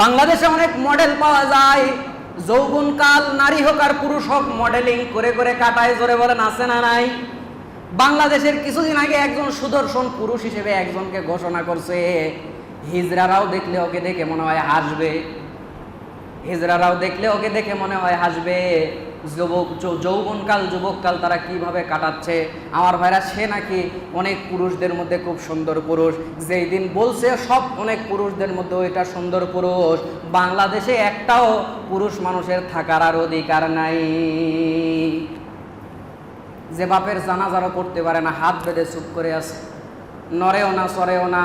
বাংলাদেশে অনেক মডেল পাওয়া যায়। যৌবনকাল নারী হোক আর পুরুষ হোক মডেলিং করে করে কাটায়, জোরে বলেন, আছে না নাই? বাংলাদেশের কিছুদিন আগে একজন সুদর্শন পুরুষ হিসেবে একজনকে ঘোষণা করছে হিজরারাও দেখলে ওকে দেখে মনে হয় হাসবে। হিজরারাও দেখলে ওকে দেখে মনে হয় হাসবে। যুবক যৌবনকাল, যুবককাল তারা কীভাবে কাটাচ্ছে? আমার ভাইরা, সে নাকি অনেক পুরুষদের মধ্যে খুব সুন্দর পুরুষ। যেই দিন বলছে, সব অনেক পুরুষদের মধ্যে ওইটা সুন্দর পুরুষ। বাংলাদেশে একটাও পুরুষ মানুষের থাকার আর অধিকার নাই। যে বাপের জানাজারও করতে পারে না, হাত বেঁধে চুপ করে আছে। নরেও না, সরেও না।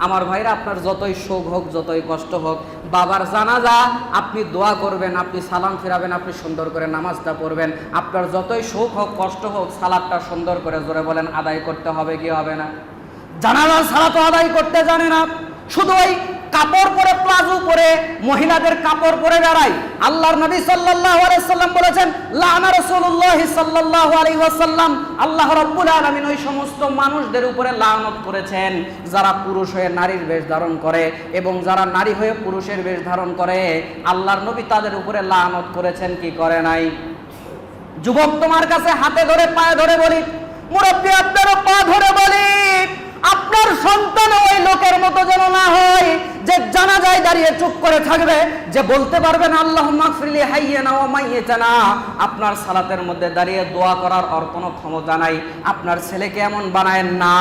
আমার ভাইরা, আপনার যতই শোক হোক, যতই কষ্ট হোক, বাবার জানাজা আপনি দোয়া করবেন, আপনি সালাম ফেরাবেন, আপনি সুন্দর করে নামাজটা পড়বেন। আপনার যতই শোক হোক, কষ্ট হোক, সালাদটা সুন্দর করে জোরে বলেন, আদায় করতে হবে কি হবে না? জানাজা সালা তো আদায় করতে জানে না। শুধু ওই কাপড় পরে প্লাজো পরে মহিলাদের কাপড় পরে বেড়ায়। আল্লাহর নবী সাল্লাল্লাহু আলাইহি সাল্লাম বলেছেন, লানা রাসূলুল্লাহ সাল্লাল্লাহু আলাইহি ওয়াসাল্লাম আল্লাহ রাব্বুল আলামিন ওই সমস্ত মানুষদের উপরে লানত করেছেন, যারা পুরুষ হয়ে নারীর বেশ ধারণ করে এবং যারা নারী হয়ে পুরুষের বেশ ধারণ করে, আল্লাহর নবী তাদের উপরে লানত করেছেন, কি করে নাই? যুবক তোমার কাছে হাতে ধরে, পায়ে ধরে বলি, মুরব্বী, আপনারও পা ধরে বলি, আপনার সন্তান ওই লোকের মতো যেন না হয় যে জানা যায় দাঁড়িয়ে চুপ করে থাকবে, যে বলতে পারবেন আল্লাহ মাগফিরলি হাইয়ানা ও মাইয়াতানা আপনার সালাতের মধ্যে দাঁড়িয়ে দোয়া করার আর কোনো ক্ষমতা নাই। আপনার ছেলেকে এমন বানায়েন না,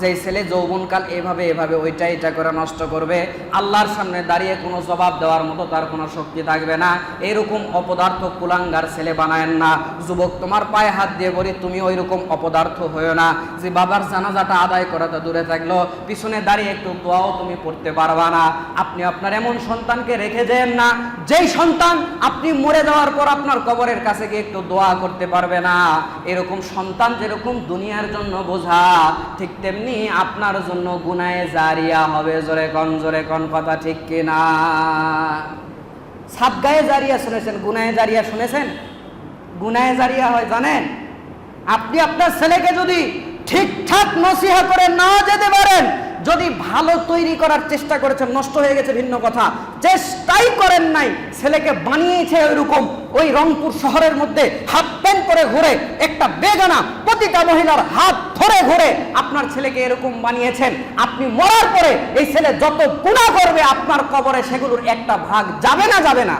যে ছেলে যৌবনকাল এভাবে এভাবে ওইটা এটা করে নষ্ট করবে। আল্লাহর সামনে দাঁড়িয়ে কোনো জবাব দেওয়ার মতো তার কোনো শক্তি থাকবে না। এরকম অপদার্থ কুলাঙ্গার ছেলে বানায়েন না। যুবক, তোমার পায়ে হাত দিয়ে বলি, তুমি ওই রকম অপদার্থ হয়েও না। যে বাবার জানাজাটা আদায় করা তো দূরে থাকল, পিছনে দাঁড়িয়ে একটু দোয়াও তুমি পড়তে পারবা না। আপনি আপনার এমন সন্তানকে রেখে দেন না। যেই সন্তান আপনি মরে যাওয়ার পর আপনার কবরের কাছে গিয়ে একটু দোয়া করতে পারবে না। এরকম সন্তান যেরকম দুনিয়ার জন্য বোঝা, ঠিক তেমনি আপনার জন্য গুনায়ে জারিয়া হবে। জোরে কন জোরে কন, কথা ঠিক কিনা? সাবগায়ে জারিয়া শুনেছেন, গুনায়ে জারিয়া শুনেছেন? গুনায়ে জারিয়া হয়, জানেন? আপনি আপনার ছেলেকে যদি ঠিকঠাক নসিহা করে না যেতে পারেন যদি ভালো তৈরি করার চেষ্টা করেছেন, নষ্ট হয়ে গেছে ভিন্ন কথা। চেষ্টাই করেন নাই, ছেলেকে বানিয়েছে ওইরকম। ওই রংপুর শহরের মধ্যে হাত প্যান্ট করে ঘুরে, একটা বেগানা প্রতিটা মহিলার হাত ধরে ঘুরে আপনার ছেলেকে এরকম বানিয়েছেন। আপনি মরার পরে এই ছেলে যত গুণা করবে আপনার কবরে সেগুলোর একটা ভাগ যাবে না যাবে না।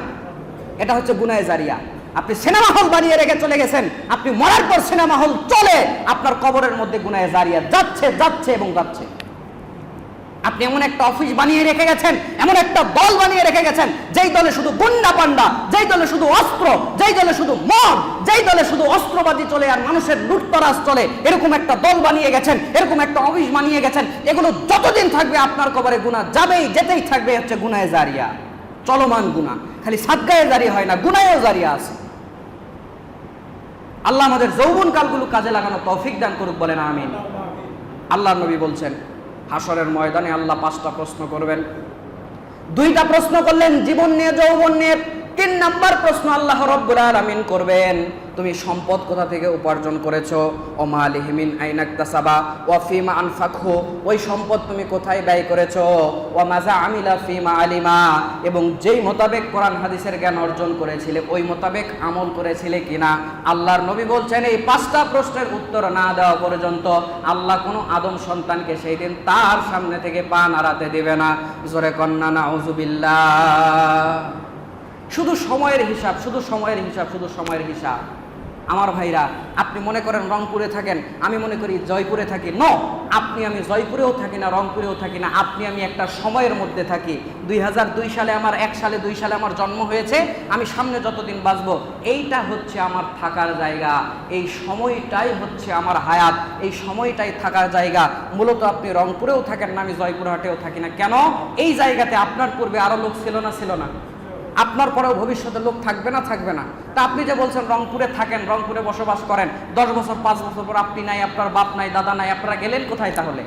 এটা হচ্ছে গুনায় জারিয়া। আপনি সিনেমা হল বানিয়ে রেখে চলে গেছেন, আপনি মরার পর সিনেমা হল চলে, আপনার কবরের মধ্যে গুনায় জারিয়া যাচ্ছে যাচ্ছে এবং যাচ্ছে। আপনি এমন একটা অফিস বানিয়ে রেখে গেছেন, এমন একটা দল বানিয়ে রেখে গেছেন, যেই দলে শুধু গুন্ডা পান্ডা, যেই দলে শুধু অস্ত্র, যেই দলে শুধু মদ, যেই দলে শুধু অস্ত্রবাদী চলে আর মানুষের লুটতরাজ চলে, এরকম একটা দল বানিয়ে গেছেন, এরকম একটা অফিস বানিয়ে গেছেন, এগুলো যতদিন থাকবে আপনার কবরে গুণা যাবেই, যেতেই থাকবে হচ্ছে গুনায় জারিয়া। চলমান গুণা খালি সাদগায়ে জারিয়া হয় না গুনায়ও জারিয়া আছে। আল্লাহ আমাদের যৌবন কালগুলো কাজে লাগানো তৌফিক দান করুক, বলেন আমিন। আল্লাহ নবী বলছেন হাসরের ময়দানে আল্লাহ পাঁচটা প্রশ্ন করবেন। দুইটা প্রশ্ন করলেন জীবন নিয়ে যৌবন নিয়ে। তিন নাম্বার প্রশ্ন আল্লাহ রব্বুল আলামিন করবেন। তুমি সম্পদ কোথা থেকে উপার্জন করেছ? ও মালিহিমিন আইনাক্তাসাবা ও ফিমা আনফাকহু, ওই সম্পদ তুমি কোথায় ব্যয় করেছ? ও মাজা আমিলা ফিমা আলিমা, এবং যেই মোতাবেক কোরআন হাদিসের জ্ঞান অর্জন করেছিলে, ওই মোতাবেক আমল করেছিলে কিনা? আল্লাহর নবী বলছেন, এই পাঁচটা প্রশ্নের উত্তর না দেওয়া পর্যন্ত আল্লাহ কোনো আদম সন্তানকে সেই দিন তার সামনে থেকে পা নাড়াতে দেবে না। জোরে কন্যা না শুধু সময়ের হিসাব, শুধু সময়ের হিসাব, শুধু সময়ের হিসাব। আমার ভাইরা, আপনি মনে করেন রংপুরে থাকেন, আমি মনে করি জয়পুরে থাকি। ন, আপনি আমি জয়পুরেও থাকি না, রংপুরেও থাকি না। আপনি আমি একটা সময়ের মধ্যে থাকি। দুই সালে আমার, এক সালে, দুই সালে আমার জন্ম হয়েছে। আমি সামনে যতদিন বাঁচব, এইটা হচ্ছে আমার থাকার জায়গা। এই সময়টাই হচ্ছে আমার হায়াত। এই সময়টাই থাকার জায়গা। মূলত আপনি রংপুরেও থাকেন না, আমি জয়পুরহাটেও থাকি না। কেন? এই জায়গাতে আপনার পূর্বে আরও লোক ছিল না ছিল না। আপনার পরেও ভবিষ্যতে লোক থাকবে না থাকবে না। তা আপনি যে বলছেন রংপুরে থাকেন, রংপুরে বসবাস করেন, দশ বছর, পাঁচ বছর পর আপনি নাই, আপনার বাপ নাই, দাদা নাই, আপনারা গেলেন কোথায় তাহলে?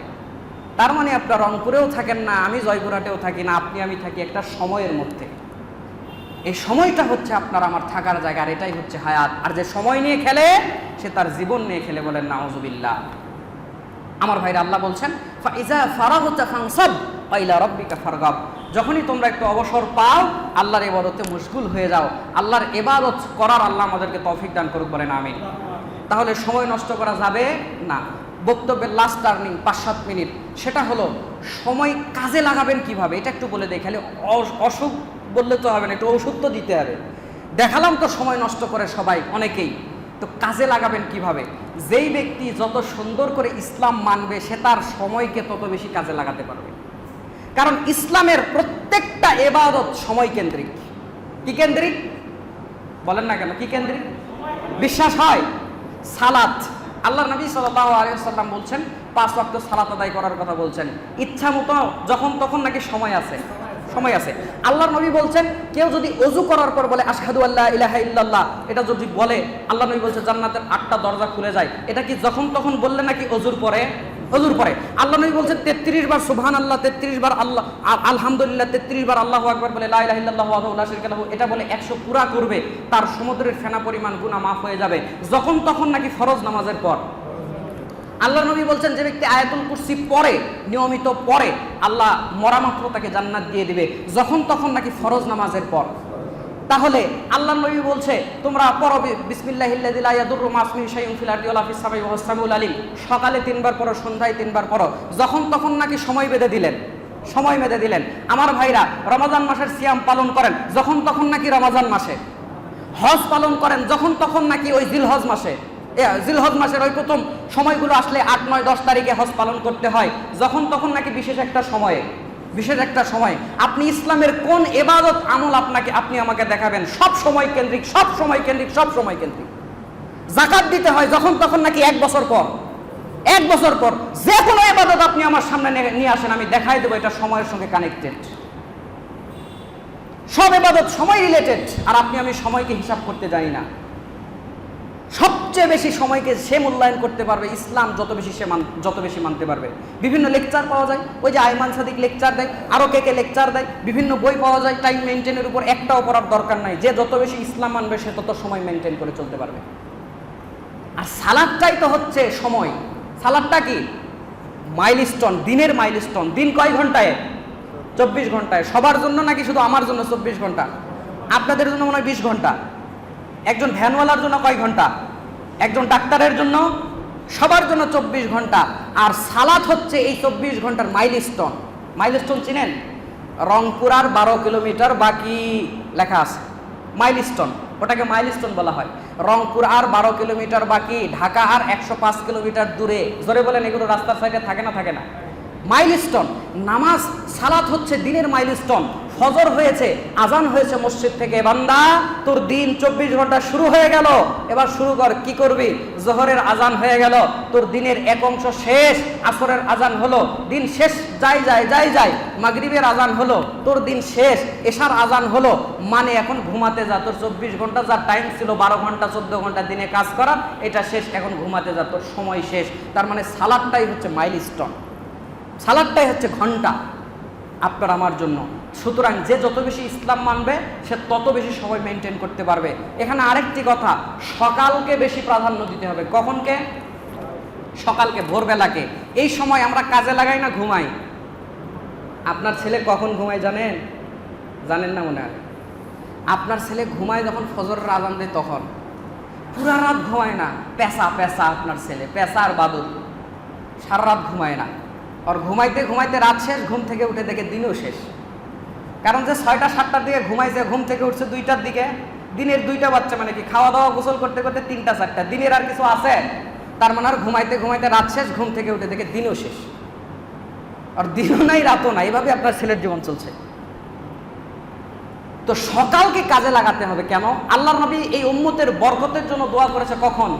তার মানে আপনার রংপুরেও থাকেন না, আমি জয়পুরহাটেও থাকি না, আপনি, আমি থাকি একটা সময়ের মধ্যে। এই সময়টা হচ্ছে আপনার আমার থাকার জায়গা, আর এটাই হচ্ছে হায়াত। আর যে সময় নিয়ে খেলে, সে তার জীবন নিয়ে খেলে বলেন, নাউজুবিল্লাহ। আমার ভাইরা আল্লাহ বলছেন ফাইজা ফারাগুতা ফাংসাব পাইলা রব্বিকা ফারগাব। যখনই তোমরা একটু অবসর পাও, আল্লাহর এবাদতে মুশগুল হয়ে যাও। আল্লাহর এবাদত করার আল্লাহ আমাদেরকে তৌফিক দান করুক বলেন আমি তাহলে সময় নষ্ট করা যাবে না। বক্তব্যের লাস্ট টার্নিং পাঁচ সাত মিনিট। সেটা হলো, সময় কাজে লাগাবেন কীভাবে? এটা একটু বলে দেয় খালি অ- অসুখ বললে তো হবে না, একটু ওষুধ তো দিতে হবে। দেখালাম তো সময় নষ্ট করে সবাই, অনেকেই। তো কাজে লাগাবেন কীভাবে? যেই ব্যক্তি যত সুন্দর করে ইসলাম মানবে, সে তার সময়কে তত বেশি কাজে লাগাতে পারবে। কারণ ইসলামের প্রত্যেকটা এবাদত সময় কেন্দ্রিক। কি কেন্দ্রিক? বলেন না কেন, কি কেন্দ্রিক? বিশ্বাস হয়? সালাত। আল্লাহ নবী সাল্লাহ আলিয়াল্লাম বলছেন, পাঁচ ওয়াক্ত সালাত আদায় করার কথা বলছেন। ইচ্ছা মতো যখন তখন নাকি সময় আছে সময় আছে। আল্লাহর নবী বলছেন, কেউ যদি অজু করার পর বলে, আশহাদু আল্লাহ ইলাহা ইল্লাল্লাহ এটা যদি বলে আল্লাহ নবী বলছে, জান্নাতের আটটা দরজা খুলে যায় এটা কি যখন তখন বললে নাকি অজুর পরে? অজুর পরে। আল্লাহ নবী বলছেন, তেত্রিশ বার সুবহান আল্লাহ তেত্রিশ বার আল্লাহ আলহামদুলিল্লাহ, তেত্রিশ বার আল্লাহ আকবার বলে লাহু। এটা বলে একশো পুরা করবে, তার সমুদ্রের ফেনা পরিমাণ, গুনাহ মাফ হয়ে যাবে। যখন তখন নাকি ফরজ নামাজের পর। আল্লাহ নবী বলছেন, যে ব্যক্তি আয়াতুল কুরসি পরে নিয়মিত পরে আল্লাহ মরামাত্র তাকে জান্নাত দিয়ে দিবে। যখন তখন নাকি ফরজ নামাজের পর। তাহলে আল্লাহ নবী বলছে, তোমরা পড়ো বিসমিল্লাহিল্লাযী লা ইয়াদুররু মা ইসমিহি শাইউন ফিল আরদি ওয়ালা ফিস সামাই ওয়া হুয়াস সামিউল আলিম। সকালে তিনবার পড়ো, সন্ধ্যায় তিনবার পড়ো। যখন তখন নাকি সময় বেঁধে দিলেন, সময় বেঁধে দিলেন। আমার ভাইরা, রমাজান মাসের সিয়াম পালন করেন, যখন তখন নাকি রমাজান মাসে। হজ পালন করেন, যখন তখন নাকি ওই জিলহজ মাসে। জিলহজ মাসের ওই প্রথম সময়গুলো আসলে আট, নয়, দশ তারিখে হজ পালন করতে হয়। যখন তখন নাকি বিশেষ একটা সময়ে। বিশেষ একটা সময়। আপনি ইসলামের কোন এবাদত আমল আপনাকে, আপনি আমাকে দেখাবেন। সব সময় কেন্দ্রিক, সব সময় কেন্দ্রিক, সব সময় কেন্দ্রিক। জাকাত দিতে হয় যখন তখন নাকি এক বছর পর। এক বছর পর যে কোনো এবাদত আপনি আমার সামনে নিয়ে আসেন, আমি দেখাই দেবো, এটা সময়ের সঙ্গে কানেক্টেড সব এবাদত সময় রিলেটেড আর আপনি, আমি সময়কে হিসাব করতে জানি না। সবচেয়ে বেশি সময়কে সে মূল্যায়ন করতে পারবে, ইসলাম যত বেশি সে মান যত বেশি মানতে পারবে। বিভিন্ন লেকচার পাওয়া যায়, ওই যে আয়মান সাদিক লেকচার দেয় আরও কে কে লেকচার দেয়, বিভিন্ন বই পাওয়া যায় টাইম মেনটেনের উপর একটাও পড়ার দরকার নাই। যে যত বেশি ইসলাম মানবে, সে তত সময় মেনটেন করে চলতে পারবে। আর সালাদটাই তো হচ্ছে সময়। সালাদটা কি? মাইলস্টোন দিনের মাইলস্টোন দিন কয় ঘন্টায়? চব্বিশ ঘন্টায়। সবার জন্য নাকি শুধু আমার জন্য চব্বিশ ঘণ্টা? আপনাদের জন্য মনে হয় বিশ ঘণ্টা। একজন ভ্যানওয়ালার জন্য কয় ঘণ্টা? একজন ডাক্তারের জন্য সবার জন্য চব্বিশ ঘণ্টা। আর সালাত হচ্ছে এই চব্বিশ ঘণ্টার মাইলস্টোন। মাইলস্টোন চিনেন? রংপুর আর বারো কিলোমিটার বাকি লেখা আছে। মাইলস্টোন, ওটাকে মাইলস্টোন বলা হয়। রংপুর আর বারো কিলোমিটার বাকি, ঢাকা আর একশো পাঁচ কিলোমিটার দূরে। জোরে বলেন, এগুলো রাস্তার সাইডে থাকে না থাকে না। মাইলস্টোন, নামাজ, সালাত হচ্ছে দিনের মাইলস্টোন। ফজর হয়েছে, আজান হয়েছে মসজিদ থেকে। বান্দা, তোর দিন চব্বিশ ঘণ্টা শুরু হয়ে গেল। এবার শুরু কর, কি করবি? জোহরের আজান হয়ে গেল। তোর দিনের এক অংশ শেষ, আসরের আজান হলো। দিন শেষ, যাই যায় যাই যায় মাগরিবের আজান হলো, তোর দিন শেষ, এশার আজান হলো। মানে এখন ঘুমাতে যা, তোর চব্বিশ ঘণ্টা যার টাইম ছিল, বারো ঘণ্টা, চোদ্দ ঘণ্টা দিনে কাজ করার, এটা শেষ, এখন ঘুমাতে যা, তোর সময় শেষ। তার মানে সালাদটাই হচ্ছে মাইলস্টোন সালাদটাই হচ্ছে ঘণ্টা, আপনার আমার জন্য। সুতরাং যে যত বেশি ইসলাম মানবে, সে তত বেশি সময় মেনটেন করতে পারবে। এখানে আরেকটি কথা, সকালকে বেশি প্রাধান্য দিতে হবে। কখনকে সকালকে, ভোরবেলাকে। এই সময় আমরা কাজে লাগাই না ঘুমাই? আপনার ছেলে কখন ঘুমায় জানেন? জানেন না মনে হয়? আপনার ছেলে ঘুমায় যখন ফজরের আজান দেয় তখন। পুরা রাত ঘুমায় না। পেশা পেশা আপনার ছেলে পেশা আর বাদুর সারা রাত ঘুমায় না। আর ঘুমাইতে ঘুমাইতে রাত শেষ, ঘুম থেকে উঠে দেখে দিনও শেষ। কারণ যে ছয়টা, সাতটার দিকে ঘুমাইছে, ঘুম থেকে উঠছে দুইটার দিকে, দিনের দুইটা বাচ্চা মানে কি খাওয়া দাওয়া গোসল করতে করতে তিনটা, চারটা, দিনের আর কিছু আছে? তার মানে আর ঘুমাইতে ঘুমাইতে রাত শেষ, ঘুম থেকে উঠে দেখে দিনও শেষ। আর দিনও নাই, রাতও নাই, এভাবে আপনার ছেলের জীবন চলছে। তো সকালকে কাজে লাগাতে হবে কেন? আল্লাহর নবী এই উম্মতের বরকতের জন্য দোয়া করেছে কখন?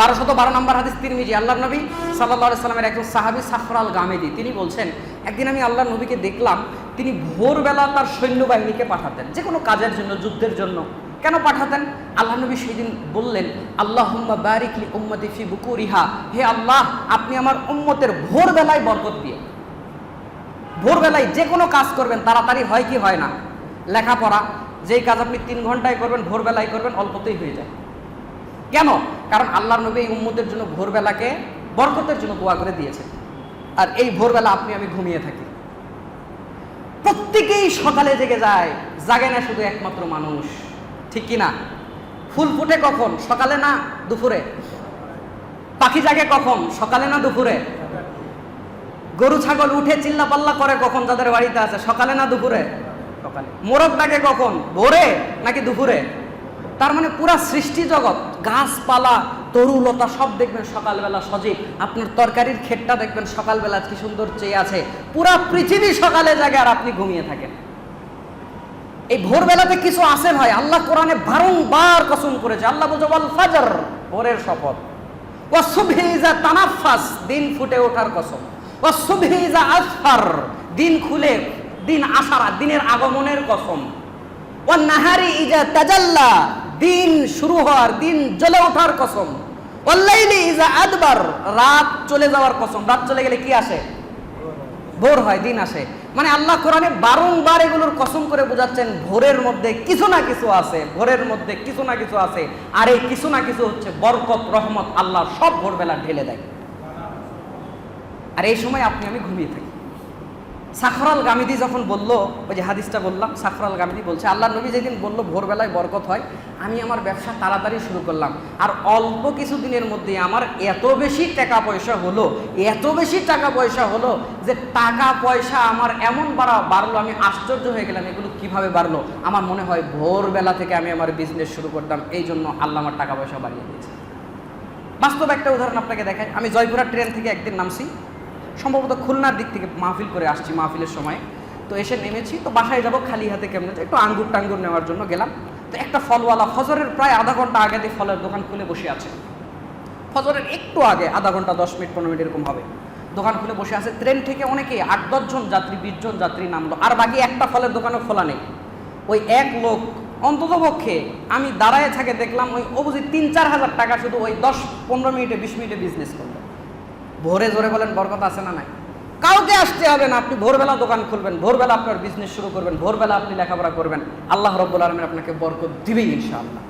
বারোশত বারো নম্বর হাদিস তিরমিজি আল্লাহ নবী সাল্লাহ সাল্লামের একজন সাহাবি সাফরাল গামেদি, তিনি বলছেন, একদিন আমি আল্লাহ নবীকে দেখলাম, তিনি ভোরবেলা তার সৈন্যবাহিনীকে পাঠাতেন যে কোনো কাজের জন্য, যুদ্ধের জন্য। কেন পাঠাতেন? আল্লাহ নবী সেদিন বললেন আল্লাহ বারিকলি উম্মতি ফি বুকুরিহা। হে আল্লাহ, আপনি আমার উম্মতের ভোরবেলায় বরকত দিয়ে। ভোরবেলায় যে কোনো কাজ করবেন, তাড়াতাড়ি হয় কি হয় না। লেখাপড়া, যেই কাজ আপনি তিন ঘন্টায় করবেন, ভোরবেলায় করবেন, অল্পতেই হয়ে যায়। কেন? কারণ আল্লাহর নবী এই উম্মতের জন্য ভোরবেলাকে বরকতের জন্য দোয়া করে দিয়েছেন। আর এই ভোরবেলা আপনি আমি ঘুমিয়ে থাকি। প্রত্যেকেই সকালে জেগে যায়, জাগে না শুধু একমাত্র মানুষ। ঠিক কি না ফুল ফুটে কখন? সকালে না দুপুরে? পাখি জাগে কখন? সকালে না দুপুরে? গরু, ছাগল উঠে চিল্লা পাল্লা করে কখন যাদের বাড়িতে আছে? সকালে না দুপুরে? সকালে। মোরগ ডাকে কখন? ভোরে নাকি দুপুরে? তার মানে পুরা সৃষ্টি জগৎ, গাছপালা, তরুলতা সব দেখবেন সকালবেলা সজীব। আপনার তরকারির ক্ষেতটা দেখবেন সকালবেলা কি সুন্দর চেয়ে আছে। পুরা পৃথিবী সকালে জাগে আর আপনি ঘুমিয়ে থাকেন। এই ভোরবেলাতে কিছু আছে ভাই আল্লাহ কোরআনে বারংবার কসম করেছে। আল্লাহ বলছে বল ফাজর ভোরের শপথ। ও সুবহিজা তানাফাস দিন ফুটে ওঠার কসম। ও সুবহিজা আসফার দিন খুলে, দিন আসার দিনের আগমনের কসম। ও নাহারি ইজা তাজাল্লা দিন শুরু হওয়ার দিন জ্বলে ওঠার কসম। আদবার, রাত চলে যাওয়ার কসম। রাত চলে গেলে কি আসে? ভোর হয়, দিন আসে। মানে আল্লাহ কোরআনে বারংবার এগুলোর কসম করে বোঝাচ্ছেন, ভোরের মধ্যে কিছু না কিছু আছে, ভোরের মধ্যে কিছু না কিছু আছে, আর এই কিছু না কিছু হচ্ছে বরকত, রহমত, আল্লাহ সব ভোরবেলা ঢেলে দেয়। আর এই সময় আপনি, আমি ঘুমিয়ে থাকি। সাখরাল গামিদি যখন বলল, ওই যে হাদিসটা বললাম, সাখরাল গামিদি বলছে, আল্লাহ নবী যেদিন বলল ভোরবেলায় বরকত হয়, আমি আমার ব্যবসা তাড়াতাড়ি শুরু করলাম। আর অল্প কিছু দিনের মধ্যে আমার এত বেশি টাকা পয়সা হলো, এত বেশি টাকা পয়সা হলো যে টাকা পয়সা আমার এমন বাড়া বাড়লো, আমি আশ্চর্য হয়ে গেলাম, এগুলো কীভাবে বাড়লো? আমার মনে হয় ভোরবেলা থেকে আমি আমার বিজনেস শুরু করতাম এই জন্য আল্লাহ আমার টাকা পয়সা বাড়িয়ে দিয়েছে। বাস্তব একটা উদাহরণ আপনাকে দেখায় আমি জয়পুরা ট্রেন থেকে একদিন নামছি সম্ভবত খুলনার দিক থেকে মাহফিল করে আসছি মাহফিলের সময়। তো এসে নেমেছি, তো বাসায় যাব খালি হাতে কেমন একটু আঙ্গুর টাঙ্গুর নেওয়ার জন্য গেলাম। তো একটা ফলওয়ালা ফজরের প্রায় আধা ঘণ্টা আগে দিয়ে ফলের দোকান খুলে বসে আছে। ফজরের একটু আগে, আধা ঘণ্টা, দশ মিনিট, পনেরো মিনিট এরকম হবে। দোকান খুলে বসে আছে, ট্রেন থেকে অনেকে আট দশজন যাত্রী, বিশ জন যাত্রী নামলো, আর বাকি একটা ফলের দোকানও খোলা নেই। ওই এক লোক অন্ততপক্ষে আমি দাঁড়ায় থাকে দেখলাম ওই অবধি তিন চার হাজার টাকা শুধু ওই দশ, পনেরো মিনিটে, বিশ মিনিটে বিজনেস করল। ভোরে জোরে বলেন, বরকত আছে না নাই? কাউকে আসতে হবে না, আপনি ভোরবেলা দোকান খুলবেন, ভোরবেলা আপনার বিজনেস শুরু করবেন, ভোরবেলা আপনি লেখাপড়া করবেন। আল্লাহ রব্বুল আলমিন আপনাকে বরকত দিবেই ইনশাআল্লাহ।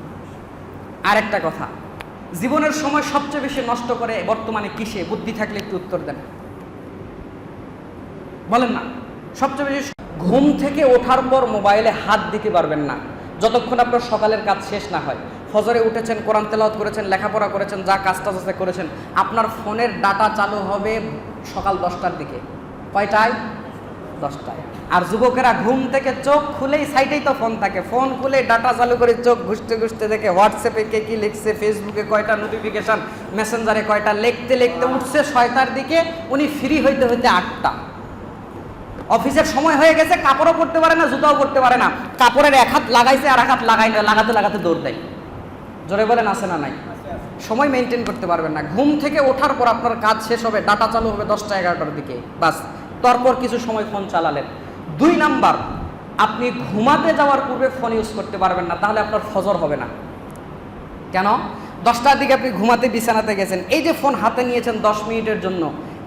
আরেকটা কথা, জীবনের সময় সবচেয়ে বেশি নষ্ট করে বর্তমানে কিসে? বুদ্ধি থাকলে একটু উত্তর দেন। বলেন না, সবচেয়ে বেশি ঘুম থেকে ওঠার পর মোবাইলে হাত দিতে পারবেন না, যতক্ষণ আপনার সকালের কাজ শেষ না হয়। ফজরে উঠেছেন, কোরআন তেলাওয়াত করেছেন, লেখাপড়া করেছেন, যা কাজ টাজ আছে করেছেন। আপনার ফোনের ডাটা চালু হবে সকাল দশটার দিকে। কয়টায়? দশটায়। আর যুবকেরা ঘুম থেকে চোখ খুলেই সাইডেই তো ফোন থাকে। ফোন খুলে ডাটা চালু করে চোখ ঘুষতে ঘুষতে দেখে হোয়াটসঅ্যাপে কে কী লিখছে, ফেসবুকে কয়টা নোটিফিকেশন মেসেঞ্জারে কয়টা লিখতে লিখতে উঠছে ছয়টার দিকে, উনি ফ্রি হইতে হইতে আটটা। অফিসের সময় হয়ে গেছে, কাপড়ও পরতে পারে না, জুতাও পরতে পারে না। কাপড়ের এক হাত লাগাইছে আর এক হাত লাগাই না, লাগাতে লাগাতে দৌড় দেয়। জোরে বলেন, আছে না নাই? সময় মেনটেন করতে পারবেন না। ঘুম থেকে ওঠার পর আপনার কাজ শেষ হবে, ডাটা চালু হবে দশটা এগারোটার দিকে, বাস। তারপর কিছু সময় ফোন চালালেন। দুই নাম্বার, আপনি ঘুমাতে যাওয়ার পূর্বে ফোন ইউজ করতে পারবেন না, তাহলে আপনার ফজর হবে না। কেন? দশটার দিকে আপনি ঘুমাতে বিছানাতে গেছেন। এই যে ফোন হাতে নিয়েছেন দশ মিনিটের জন্য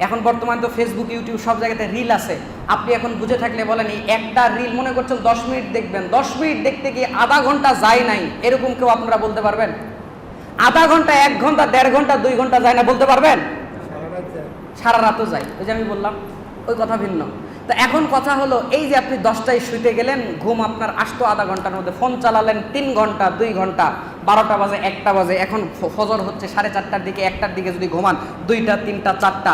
এখন বর্তমানে তো ফেসবুক ইউটিউব সব জায়গাতে রিল আছে। আপনি এখন বুঝে থাকলে বলেন, এই একটা রিল মনে করছেন দশ মিনিট দেখবেন। দশ মিনিট দেখতে গিয়ে আধা ঘণ্টা যায় নাই। এরকম কেউ আপনারা বলতে পারবেন? আধা ঘণ্টা, এক ঘণ্টা, দেড় ঘণ্টা, দুই ঘণ্টা যায় না বলতে পারবেন? সারা রাতও যায়। ওই যে আমি বললাম, ওই কথা ভিন্ন। তো এখন কথা হলো, এই যে আপনি দশটায় শুইতে গেলেন, ঘুম আপনার আসতো আধা ঘণ্টার মধ্যে, ফোন চালালেন তিন ঘণ্টা, দুই ঘণ্টা, বারোটা বাজে, একটা বাজে, এখন ফজর হচ্ছে সাড়ে চারটার দিকে, একটার দিকে যদি ঘুমান, দুইটা, তিনটা, চারটা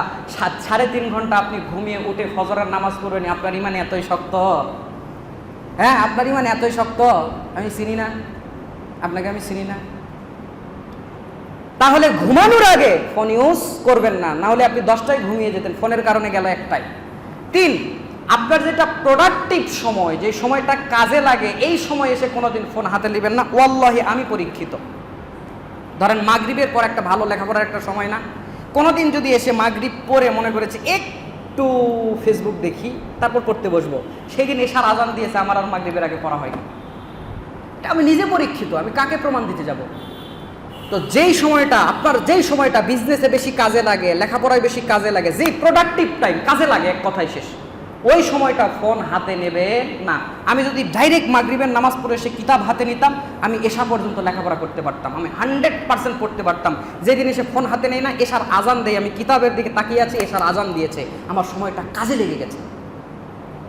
সাড়ে তিন ঘণ্টা আপনি ঘুমিয়ে উঠে ফজরের নামাজ পড়বেন, আপনার ইমান এতই শক্ত। হ্যাঁ আপনার ইমান এতই শক্ত, আমি চিনি না। আপনাকে আমি চিনি না। তাহলে ঘুমানোর আগে ফোন ইউজ করবেন না না হলে আপনি দশটায় ঘুমিয়ে যেতেন, ফোনের কারণে গেল একটাই। তিন আপনার যেটা প্রোডাক্টিভ সময়, যে সময়টা কাজে লাগে, এই সময় এসে কোনোদিন ফোন হাতে নেবেন না। ওয়াল্লাহি, আমি পরীক্ষিত। ধরেন মাগরিবের পর একটা ভালো লেখাপড়ার একটা সময় না। কোনোদিন যদি এসে মাগরিব পরে মনে করেছে, একটু ফেসবুক দেখি, তারপর পড়তে বসবো। সেই দিন এসার আজান দিয়েছে, আমার আর মাগরিবের আগে পড়া হয়নি। এটা আমি নিজে পরীক্ষিত, আমি কাকে প্রমাণ দিতে যাব? তো যেই সময়টা, আপনার যেই সময়টা বিজনেসে বেশি কাজে লাগে, লেখাপড়ায় বেশি কাজে লাগে, যেই প্রোডাক্টিভ টাইম কাজে লাগে, এক কথায় শেষ। ওই সময়টা ফোন হাতে নেবে না। আমি যদি ডাইরেক্ট মাগরিবের নামাজ পড়ে সে কিতাব হাতে নিতাম, আমি এসা পর্যন্ত লেখাপড়া করতে পারতাম, আমি হান্ড্রেড পার্সেন্ট পড়তে পারতাম। যেদিন এসে ফোন হাতে নেই না এসার আজান দেয়, আমি কিতাবের দিকে তাকিয়ে আছি এসার আজান দিয়েছে। আমার সময়টা কাজে লেগে গেছে।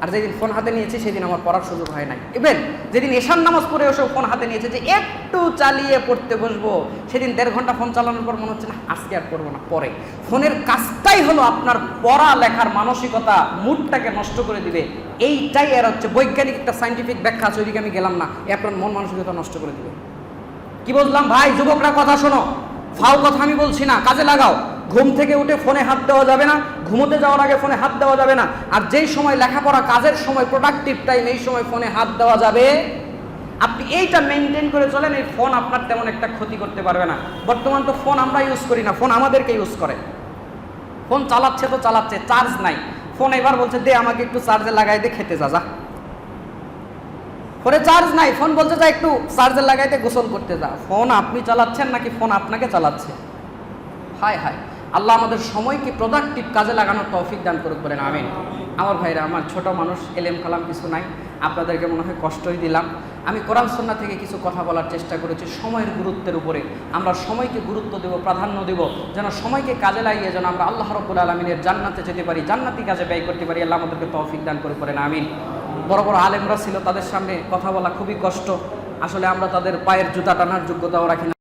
আর যেদিন ফোন হাতে নিয়েছি, সেদিন আমার পড়ার সুযোগ হয় নাই। ইভেন যেদিন এশান নামাজ পড়ে এসেও ফোন হাতে নিয়েছে যে একটু চালিয়ে পড়তে বসবো। সেদিন দেড় ঘণ্টা ফোন চালানোর পর মনে হচ্ছে না, আজকে আর পড়ব না, পরে। ফোনের কাজটাই হলো আপনার পড়া লেখার মানসিকতা, মুডটাকে নষ্ট করে দিবে। এইটাই এর হচ্ছে বৈজ্ঞানিক একটা সাইন্টিফিক ব্যাখ্যা আছে, ওইদিকে আমি গেলাম না। এ আপনার মন মানসিকতা নষ্ট করে দিবে। কি বললাম? ভাই, যুবকরা, কথা শোনো। ফাও কথা আমি বলছি না, কাজে লাগাও। ঘুম থেকে উঠে ফোনে হাত দেওয়া যাবে না, ঘুমোতে যাওয়ার আগে ফোনে হাত দেওয়া যাবে না। আর যেই সময় লেখাপড়া কাজের সময় প্রোডাক্টিভ টাইম এই সময় ফোনে হাত দেওয়া যাবে। আপনি এইটা মেনটেন করে চলেন, এই ফোন আপনার তেমন একটা ক্ষতি করতে পারবে না। বর্তমান তো ফোন আমরা ইউজ করি না, ফোন আমাদেরকে ইউজ করে। ফোন চালাচ্ছে তো চালাচ্ছে চার্জ নাই। ফোন এবার বলছে, দে আমাকে একটু চার্জে লাগাই দে, খেতে যা যা। ফোনে চার্জ নাই, ফোন বলছে, যা একটু চার্জে লাগাইতে গোসল করতে যা। ফোন আপনি চালাচ্ছেন নাকি ফোন আপনাকে চালাচ্ছে? হায় হায়। আল্লাহ আমাদের সময়কে প্রোডাক্টিভ কাজে লাগানোর তৌফিক দান করুক বলেন, আমিন। আমার ভাইরা, আমার ছোট মানুষ, এলেম কালাম কিছু নাই। আপনাদেরকে মনে হয় কষ্টই দিলাম। আমি কোরআন সন্না থেকে কিছু কথা বলার চেষ্টা করেছি। সময়ের গুরুত্বের উপরে। আমরা সময়কে গুরুত্ব দেব, প্রাধান্য দেব, যেন সময়কে কাজে লাগিয়ে যেন আমরা আল্লাহ রব্বুল আলমিনের জান্নাতে যেতে পারি, জান্নাতি কাজে ব্যয় করতে পারি। আল্লাহ আমাদেরকে তৌফিক দান করে করেন আমিন। বড় বড় আলেমরা ছিল, তাদের সামনে কথা বলা খুবই কষ্ট। আসলে আমরা তাদের পায়ের জুতা টানার যোগ্যতাও রাখি না।